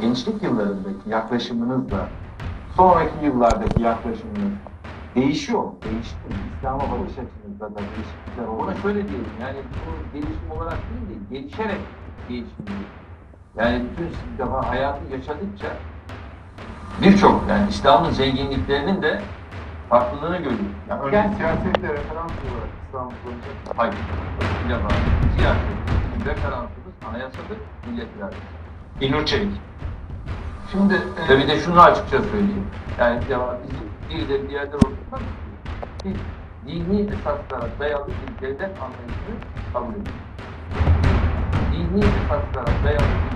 gençlik yıllarındaki yaklaşımınızla sonraki yıllardaki yaklaşımınız değişiyor mu? Değişti mi? İslam'a bakış açınızda da değişiklikler oldu. Ona şöyle diyelim yani bu gelişim olarak değil de gelişerek değil. Yani bütün defa hayatı yaşadıkça birçok yani İslam'ın zenginliklerinin de farklılığını görüyoruz. Yani Yani örneğin siyasette referans olarak İslam kullanacak. Hayır. Bir defa siyaset, referansımız anayasadır, millet iradesi. İnur Çelik. Şimdi ve bir de şunu açıkça söyleyeyim. Yani bizi bir de bir yerden oturtmak biz dini esaslara dayalı bir devlet anlayışını kabul ediyoruz. Dini esaslara dayalı bir